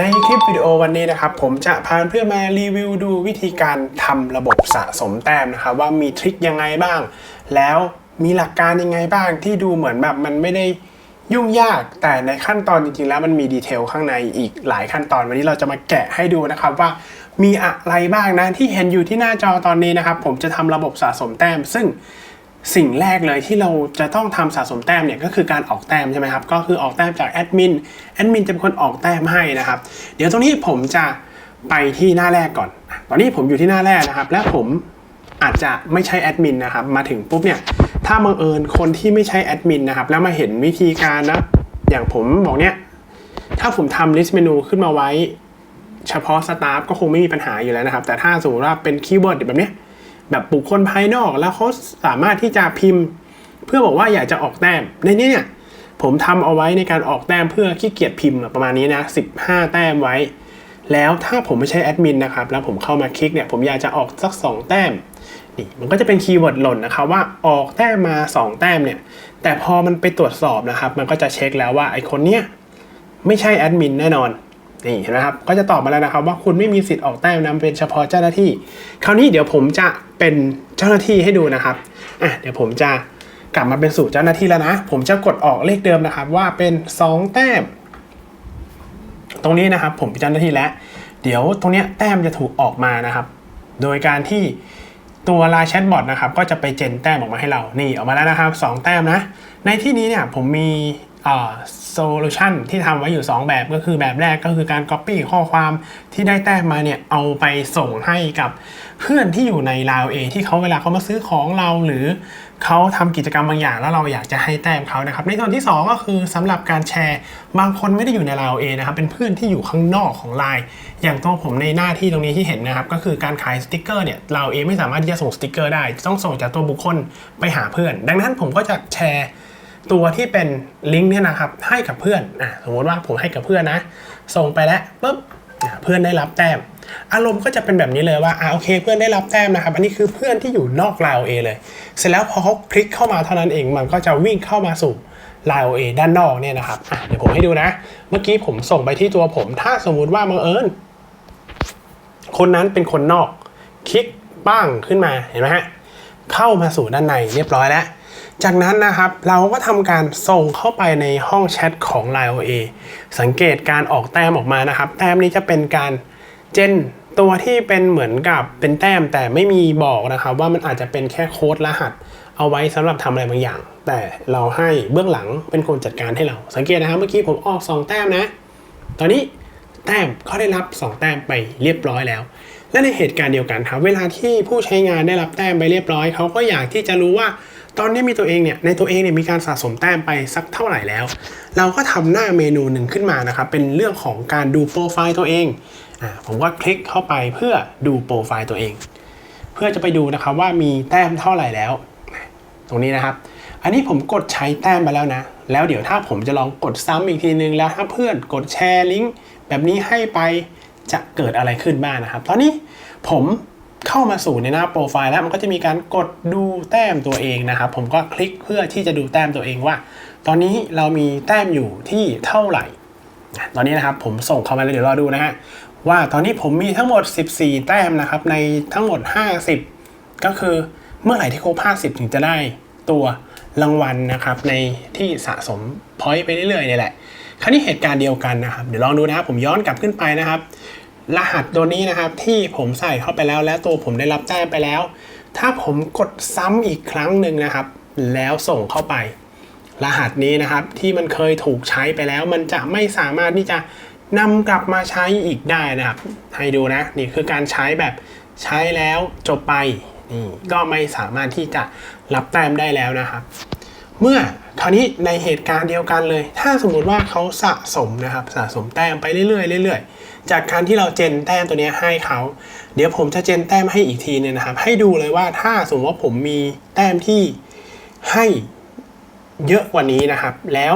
ในคลิปวิดีโอวันนี้นะครับผมจะพาเพื่อนมารีวิวดูวิธีการทำระบบสะสมแต้มนะครับว่ามีทริคยังไงบ้าง แล้วมีหลักการยังไงบ้างที่ดูเหมือนแบบมันไม่ได้ยุ่งยากแต่ในขั้นตอนจริงๆ แล้วมันมีดีเทลข้างในอีกหลายขั้นตอนวันนี้เราจะมาแกะให้ดูนะครับว่ามีอะไรบ้างนะที่เห็นอยู่ที่หน้าจอตอนนี้นะครับผมจะทำระบบสะสมแต้ม ซึ่ง สิ่งแรกเลยที่เราจะต้องทำสะสมแต้มเนี่ยก็คือการออกแต้มใช่ไหมครับ ก็คือออกแต้มจากแอดมิน แอดมินจะเป็นคนออกแต้มให้นะครับ เดี๋ยวตรงนี้ผมจะไปที่หน้าแรกก่อน ตอนนี้ผมอยู่ที่หน้าแรกนะครับ และผมอาจจะไม่ใช่แอดมินนะครับ มาถึงปุ๊บเนี่ย ถ้าบังเอิญคนที่ไม่ใช่แอดมินนะครับ แล้วมาเห็นวิธีการนะ อย่างผมบอกเนี่ย ถ้าผมทำ list menu ขึ้นมาไว้ เฉพาะสตาฟก็คงไม่มีปัญหาอยู่แล้วนะครับ แต่ถ้าสมมติว่าเป็นคีย์เวิร์ดแบบเนี้ย แบบบุคคลภายนอกแล้วเขาสามารถที่จะพิมพ์ เพื่อบอกว่าอยากจะออกแต้มในนี้เนี่ยผมทำเอาไว้ในการออกแต้มเพื่อขี้เกียจพิมพ์ประมาณนี้นะ15 แต้มไว้ แล้วถ้าผมไม่ใช่แอดมินนะครับแล้วผมเข้ามาคลิกเนี่ยผมอยากจะออกสัก 2 แต้มนี่มันก็จะเป็นคีย์เวิร์ดหล่นนะครับว่าออกแต้มมา 2 แต้มเนี่ยแต่พอมันไปตรวจสอบนะครับ มันก็จะเช็คแล้วว่าไอคนเนี้ยไม่ใช่แอดมินแน่นอน นี่เห็นไหมครับ ก็จะตอบมาแล้วนะครับ ว่าคุณไม่มีสิทธิ์ออกแต้มนำเป็นเฉพาะเจ้าหน้าที่ คราวนี้เดี๋ยวผมจะเป็นเจ้าหน้าที่ให้ดูนะครับอะเดี๋ยวผมจะกลับมาเป็นสู่เจ้าหน้าที่แล้วนะ ผมจะกดออกเลขเดิมนะครับ ว่าเป็น 2 แต้ม ตรงนี้นะครับ ผมเป็นเจ้าหน้าที่แล้ว เดี๋ยวตรงเนี้ยแต้มจะถูกออกมานะครับ โดยการที่ตัวไลน์แชทบอทนะครับก็จะไปเจนแต้มออกมาให้เรา นี่ออกมาแล้วนะครับ 2 แต้มนะ ในที่นี้เนี่ยผมมี โซลูชันที่ทำไว้อยู่ 2 แบบก็คือแบบแรกก็คือการ Copy ข้อความที่ได้แต้มมาเนี่ย เอาไปส่งให้กับเพื่อนที่อยู่ในลาวเอที่เขาเวลาเขามาซื้อของเราหรือเขาทำกิจกรรมบางอย่างแล้วเราอยากจะให้แต้มเขานะครับ ในส่วนที่ 2 ก็คือสำหรับการแชร์ บางคนไม่ได้อยู่ในลาวเอนะครับ เป็นเพื่อนที่อยู่ข้างนอกของไลน์อย่างตัวผมในหน้าที่ตรงนี้ที่เห็นนะครับ ก็คือการขายสติกเกอร์เนี่ยลาวเอไม่สามารถที่จะส่งสติกเกอร์ได้ ต้องส่งจากตัวบุคคลไปหาเพื่อน ดังนั้นผมก็จะแชร์ ตัวที่เป็นลิงก์เนี่ยนะครับให้กับเพื่อนอะสมมติว่าผมให้กับเพื่อนนะ ส่งไปแล้วปุ๊บเพื่อนได้รับแต้ม อารมณ์ก็จะเป็นแบบนี้เลยว่าอ่าโอเค เพื่อนได้รับแต้มนะครับ อันนี้คือเพื่อนที่อยู่นอกลาวเอเลย เสร็จแล้วพอเขาคลิกเข้ามาเท่านั้นเองมันก็จะวิ่งเข้ามาสู่ลาวเอด้านนอกเนี่ยนะครับอะเดี๋ยวผมให้ดูนะ เมื่อกี้ผมส่งไปที่ตัวผม ถ้าสมมุติว่าบังเอิญคนนั้นเป็นคนนอก คลิกบ้างขึ้นมาเห็นไหมฮะเข้ามาสู่ด้านในเรียบร้อยแล้ว จากนั้นนะครับเราก็ทำการส่งเข้าไปในห้องแชทของ Line OA สังเกตการออกแต้มออกมานะครับ แต้มนี้จะเป็นการเจนตัวที่เป็นเหมือนกับเป็นแต้มแต่ไม่มีบอกนะครับ ว่ามันอาจจะเป็นแค่โค้ดรหัส เอาไว้สำหรับทำอะไรบางอย่าง แต่เราให้เบื้องหลังเป็นคนจัดการให้เรา สังเกตนะครับเมื่อกี้ผมออก 2 แต้มนะ ตอนนี้แต้มเขาได้รับ 2 แต้มไปเรียบร้อยแล้ว และในเหตุการณ์เดียวกันครับเวลาที่ผู้ใช้งานได้รับแต้มไปเรียบร้อยเขาก็อยากที่จะรู้ว่า ตอนนี้มีตัวเองเนี่ยในตัวเองเนี่ยมีการสะสมแต้มไปสักเท่าไหร่แล้ว เราก็ทำหน้าเมนูหนึ่งขึ้นมานะครับเป็นเรื่องของการดูโปรไฟล์ตัวเองอ่าผมก็คลิกเข้าไปเพื่อดูโปรไฟล์ตัวเอง เพื่อจะไปดูนะครับว่ามีแต้มเท่าไหร่แล้ว ตรงนี้นะครับ อันนี้ผมกดใช้แต้มไปแล้วนะแล้วเดี๋ยวถ้าผมจะลองกดซ้ำอีกทีนึงแล้วถ้าเพื่อนกดแชร์ลิงก์แบบนี้ให้ไปจะเกิดอะไรขึ้นบ้างนะครับ ตอนนี้ผม เข้ามาสู่ในหน้าโปรไฟล์แล้วมันก็จะมีการกดดูแต้มตัวเองนะครับ ผมก็คลิกเพื่อที่จะดูแต้มตัวเองว่า ตอนนี้เรามีแต้มอยู่ที่เท่าไหร่ ตอนนี้นะครับผมส่งเข้ามาแล้วเดี๋ยวรอดูนะฮะว่าตอนนี้ผมมีทั้งหมด 14 แต้มนะครับ ในทั้งหมด 50 ก็คือเมื่อไหร่ที่ครบ50 ถึงจะได้ตัวรางวัลนะครับ ในที่สะสมพอยต์ไปเรื่อยๆนี่แหละ คราวนี้เหตุการณ์เดียวกันนะครับ เดี๋ยวลองดูนะครับ ผมย้อนกลับขึ้นไปนะครับ รหัสตัวนี้นะครับที่ผมใส่เข้าไปแล้วและตัวผมได้รับแต้มไปแล้ว ถ้าผมกดซ้ำอีกครั้งหนึ่งนะครับ แล้วส่งเข้าไป รหัสนี้นะครับที่มันเคยถูกใช้ไปแล้ว มันจะไม่สามารถที่จะนำกลับมาใช้อีกได้นะครับ ให้ดูนะนี่คือการใช้แบบใช้แล้วจบไปนี่ก็ไม่สามารถที่จะรับแต้มได้แล้วนะครับ เมื่อคราวนี้ในเหตุการณ์เดียวกันเลย ถ้าสมมติว่าเขาสะสมนะครับสะสมแต้มไปเรื่อยๆเรื่อยๆ จากการที่เราเจนแต้มตัวนี้ให้เขา เดี๋ยวผมจะเจนแต้มให้อีกทีเนี่ยนะครับ ให้ดูเลยว่าถ้าสมมติว่าผมมีแต้มที่ให้เยอะกว่านี้นะครับ แล้ว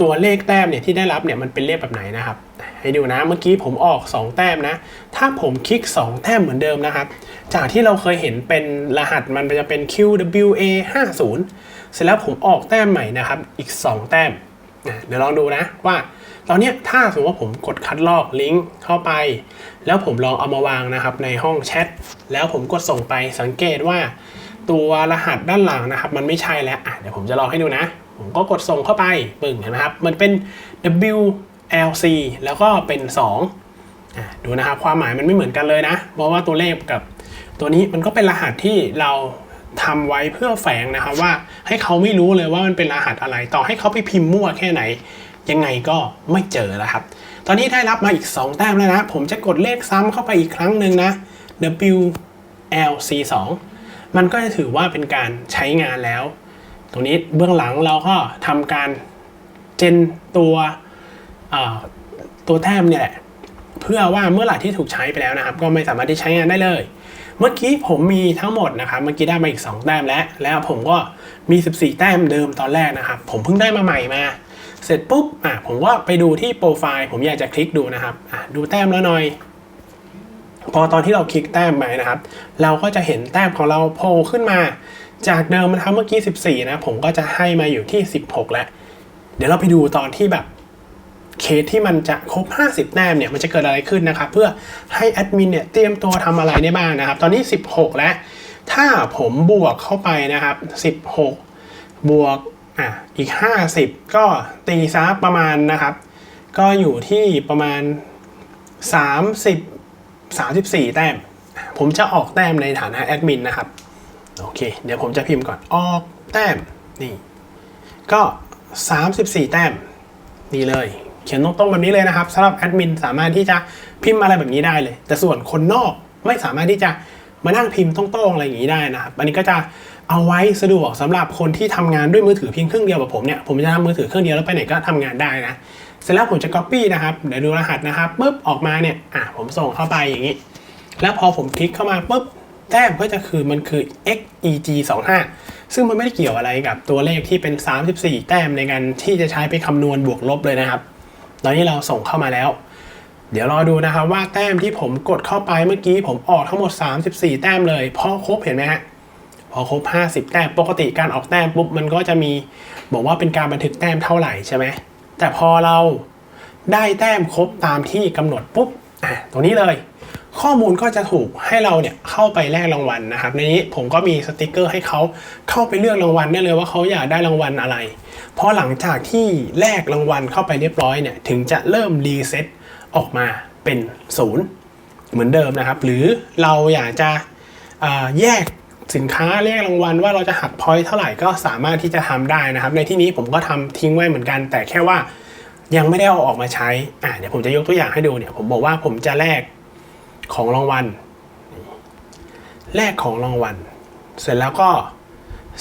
ตัวเลขแต้มเนี่ยที่ได้รับเนี่ยมันเป็นเลขแบบไหนนะครับ ให้ดูนะเมื่อกี้ผมออก 2 แต้มนะ ถ้าผมคลิก 2 แต้มเหมือนเดิมนะครับ จากที่เราเคยเห็นเป็นรหัสมันจะเป็น QWA 50เสร็จแล้วผมออกแต้มใหม่นะครับ อีก 2 แต้มอะเดี๋ยวลองดูนะว่าตอนนี้ถ้าสมมติว่าผมกดคัดลอกลิงก์เข้าไป แล้วผมลองเอามาวางนะครับในห้องแชทแล้วผมกดส่งไปสังเกตว่า ตัวรหัสด้านหลังนะครับ มันไม่ใช่แล้วอะเดี๋ยวผมจะลองให้ดูนะ ผมก็กดส่งเข้าไปปึ่งเห็นไหมครับ มันเป็น WLC แล้วก็เป็น2อะดูนะครับ ความหมายมันไม่เหมือนกันเลยนะ เพราะว่าตัวเลขกับตัวนี้มันก็เป็นรหัสที่เราทำไว้เพื่อแฝงนะครับว่าให้เขาไม่รู้เลยว่ามันเป็นรหัสอะไรต่อให้เขาไปพิมพ์มั่วแค่ไหน ยังไงก็ไม่เจอแล้วครับ ตอนนี้ได้รับมาอีก 2 แต้มแล้วนะ ผมจะกดเลขซ้ำเข้าไปอีกครั้งหนึ่งนะ WLC 2 มันก็จะถือว่าเป็นการใช้งานแล้ว ตรงนี้เบื้องหลังเราก็ทำการเจนตัวตัวแต้มเนี่ยแหละเพื่อว่าเมื่อไหร่ที่ถูกใช้ไปแล้วนะครับ ก็ไม่สามารถที่ใช้งานได้เลย เมื่อกี้ผมมีทั้งหมดนะครับ เมื่อกี้ได้มาอีก 2 แต้มแล้ว แล้วผมก็มี 14 แต้มเดิมตอนแรกนะครับ ผมเพิ่งได้มาใหม่มา เสร็จปุ๊บอะผมก็ไปดูที่โปรไฟล์ผมอยากจะคลิกดูนะครับอะดูแต้มแล้วหน่อย พอตอนที่เราคลิกแต้มไปนะครับ เราก็จะเห็นแต้มของเราโผล่ขึ้นมา จากเดิมนะครับเมื่อกี้ 14 นะ ผมก็จะให้มาอยู่ที่ 16 แล้ว เดี๋ยวเราไปดูตอนที่แบบเคสที่มันจะครบ 50 แต้มเนี่ยมันจะเกิดอะไรขึ้นนะครับ เพื่อให้แอดมินเนี่ยเตรียมตัวทำอะไรได้บ้างนะครับ ตอนนี้ 16 แล้ว ถ้าผมบวกเข้าไปนะครับ 16 บวกอะอีก 50 ก็ตีซะประมาณนะครับ ก็อยู่ที่ประมาณ 30 34 แต้ม ผมจะออกแต้มในฐานะแอดมินนะครับ โอเค เดี๋ยวผมจะพิมพ์ก่อน ออกแต้ม นี่ ก็ 34 แต้ม นี่เลย เขียนตรงๆแบบนี้เลยนะครับสำหรับแอดมินสามารถที่จะพิมพ์อะไรแบบนี้ได้เลย แต่ส่วนคนนอกไม่สามารถที่จะมานั่งพิมพ์ตรงๆอะไรอย่างนี้ได้นะครับ อันนี้ก็จะเอาไว้สะดวกสำหรับคนที่ทำงานด้วยมือถือเพียงเครื่องเดียวแบบผมเนี่ย ผมจะทำมือถือเครื่องเดียวแล้วไปไหนก็ทำงานได้นะ เสร็จแล้วผมจะ Copy นะครับ เดี๋ยวดูรหัสนะครับปุ๊บออกมาเนี่ย อะผมส่งเข้าไปอย่างนี้ แล้วพอผมคลิกเข้ามาปุ๊บ แต้มก็จะคือมันคือ xeg 2 5ซึ่งมันไม่ได้เกี่ยวอะไรกับตัวเลขที่เป็น 34 แต้มในการที่จะใช้ไปคำนวณบวกลบเลยนะครับ ตอนนี้เราส่งเข้ามาแล้ว เดี๋ยวรอดูนะครับว่าแต้มที่ผมกดเข้าไปเมื่อกี้ผมออกทั้งหมด 34 แต้มเลยพอครบเห็นไหมฮะพอครบ 50 แต้มปกติการออกแต้มปุ๊บมันก็จะมีบอกว่าเป็นการบันทึกแต้มเท่าไหร่ใช่ไหมแต่พอเราได้แต้มครบตามที่กำหนดปุ๊บอะตรงนี้เลย ข้อมูลก็จะถูกให้เราเนี่ยเข้าไปแลกรางวัลนะครับในนี้ผมก็มีสติกเกอร์ให้เขาเข้าไปเลือกรางวัลได้เลยว่าเขาอยากได้รางวัลอะไรพอหลังจากที่แลกรางวัลเข้าไปเรียบร้อยเนี่ยถึงจะเริ่มรีเซ็ตออกมาเป็นศูนย์เหมือนเดิมนะครับ หรือเราอยากจะแยกสินค้าแลกรางวัลว่าเราจะหักพอยต์เท่าไหร่ก็สามารถที่จะทำได้นะครับ ในที่นี้ผมก็ทำทิ้งไว้เหมือนกัน แต่แค่ว่ายังไม่ได้เอาออกมาใช้อ่าเดี๋ยวผมจะยกตัวอย่างให้ดูเนี่ยผมบอกว่าผมจะแลก ของรางวัลแลกของรางวัล เสร็จแล้วก็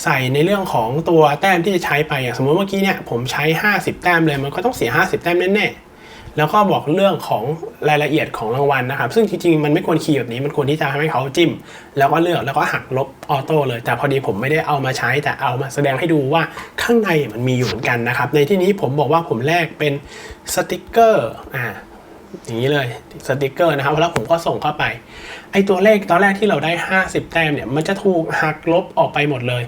ใส่ในเรื่องของตัวแต้มที่จะใช้ไปอย่างสมมติเมื่อกี้เนี่ยผมใช้ 50 แต้มเลยมันก็ต้องเสีย 50 แต้มแน่ๆแล้วก็บอกเรื่องของรายละเอียดของรางวัลนะครับ ซึ่งจริงๆมันไม่ควรคีย์แบบนี้มันควรที่จะให้เขาจิ้ม แล้วก็เลือกแล้วก็หักลบออโต้เลย แต่พอดีผมไม่ได้เอามาใช้แต่เอามาแสดงให้ดูว่าข้างในมันมีอยู่เหมือนกันนะครับในที่นี้ผมบอกว่าผมแลกเป็นสติกเกอร์อ่า อย่างนี้เลยสติกเกอร์นะครับแล้วผมก็ส่งเข้าไป ไอตัวเลขตอนแรกที่เราได้ 50 แต้มเนี่ยมันจะถูกหักลบออกไปหมดเลย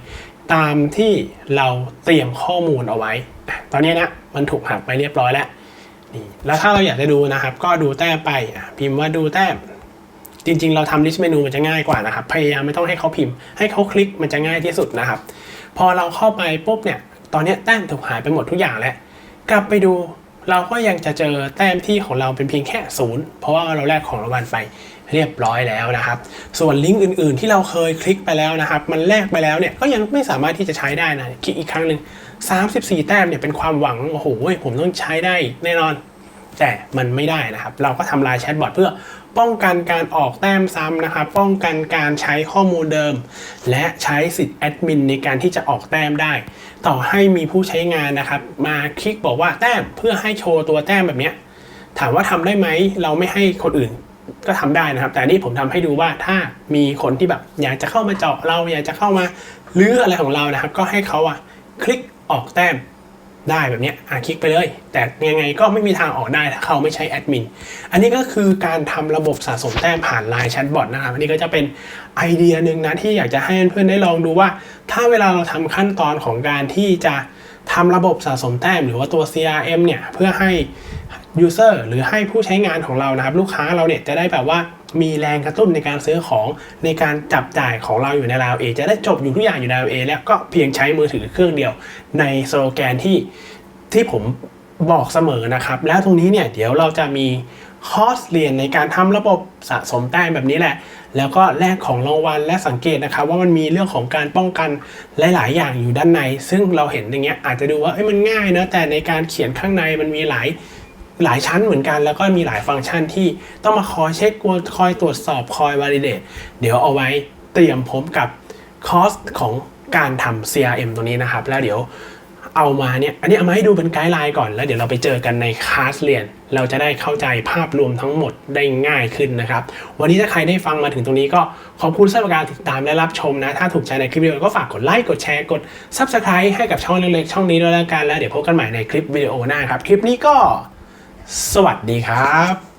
ตามที่เราเตรียมข้อมูลเอาไว้ ตอนนี้นะมันถูกหักไปเรียบร้อยแล้วนี่แล้วถ้าเราอยากจะดูนะครับ ก็ดูแต้มไปพิมพ์ว่าดูแต้ม จริง ๆ เราทำ list menu มันจะง่ายกว่านะครับ พยายามไม่ต้องให้เขาพิมพ์ ให้เขาคลิกมันจะง่ายที่สุดนะครับ พอเราเข้าไปปุ๊บเนี่ยตอนนี้แต้มถูกหายไปหมดทุกอย่างแล้วกลับไปดู เราก็ยังจะเจอแต้มที่ของเราเป็นเพียงแค่ศูนย์เพราะว่าเราแลกของรางวัลไปเรียบร้อยแล้วนะครับ ส่วนลิงก์อื่นๆ ที่เราเคยคลิกไปแล้วนะครับ มันแลกไปแล้วเนี่ยก็ยังไม่สามารถที่จะใช้ได้นะคลิกอีกครั้งหนึ่ง34 แต้มเนี่ยเป็นความหวังโอ้โหผมต้องใช้ได้แน่นอน แต่มันไม่ได้นะครับ เราก็ทำลายแชทบอทเพื่อป้องกันการออกแต้มซ้ำนะครับ ป้องกันการใช้ข้อมูลเดิม และใช้สิทธิ์แอดมินในการที่จะออกแต้มได้ ต่อให้มีผู้ใช้งานนะครับ มาคลิกบอกว่าแต้มเพื่อให้โชว์ตัวแต้มแบบนี้ ถามว่าทำได้ไหม เราไม่ให้คนอื่นก็ทำได้นะครับ แต่นี่ผมทำให้ดูว่าถ้ามีคนที่แบบอยากจะเข้ามาเจาะเราอยากจะเข้ามาลื้ออะไรของเรานะครับ ก็ให้เขาอะคลิกออกแต้ม ได้แบบนี้อะคลิกไปเลย แต่ยังไงก็ไม่มีทางออกได้ถ้าเขาไม่ใช่แอดมิน อันนี้ก็คือการทำระบบสะสมแต้มผ่านไลน์แชทบอทนะครับ อันนี้ก็จะเป็นไอเดียหนึ่งนะที่อยากจะให้เพื่อนๆได้ลองดูว่า ถ้าเวลาเราทำขั้นตอนของการที่จะทำระบบสะสมแต้มหรือว่าตัว CRM เนี่ยเพื่อให้ user หรือให้ผู้ใช้งานของเรานะครับ ลูกค้าเราเนี่ยจะได้แบบว่ามีแรงกระตุ้นในการซื้อของในการจับจ่ายของเราอยู่ใน l าวเอจะได้จบอยู่ทุกอย่างอยู่ใน l าวเอแล้วก็เพียงใช้มือถือเครื่องเดียว ในสโลแกนที่ที่ผมบอกเสมอนะครับ แล้วตรงนี้เนี่ยเดี๋ยวเราจะมีคอร์สเรียนในการทำระบบสะสมแต้มแบบนี้แหละ แล้วก็แลกของรางวัลและสังเกตนะครับ ว่ามันมีเรื่องของการป้องกันหลาย ๆ อย่างอยู่ด้านใน ซึ่งเราเห็นอย่างเงี้ยอาจจะดูว่าเอ้ยมันง่ายนะแต่ในการเขียนข้างในมันมีหลาย หลายชั้นเหมือนกันแล้วก็มีหลายฟังก์ชันที่ต้องมาคอยเช็คคอยตรวจสอบคอยวาลิเดตเดี๋ยวเอาไว้เตรียมพร้อมกับคอสของการทำ CRM ตัวนี้นะครับ แล้วเดี๋ยวเอามาเนี่ย อันนี้เอามาให้ดูเป็นไกด์ไลน์ก่อน แล้วเดี๋ยวเราไปเจอกันในคลาสเรียน เราจะได้เข้าใจภาพรวมทั้งหมดได้ง่ายขึ้นนะครับ วันนี้ถ้าใครได้ฟังมาถึงตรงนี้ก็ขอบคุณสำหรับการติดตามและรับชมนะ ถ้าถูกใจในคลิปวิดีโอก็ฝากกดไลค์ กดแชร์ กด Subscribe ให้กับช่องเล็กๆ ช่องนี้ด้วยแล้วกัน แล้วเดี๋ยวพบกันใหม่ในคลิปวิดีโอหน้าครับ คลิปนี้ก็ สวัสดีครับ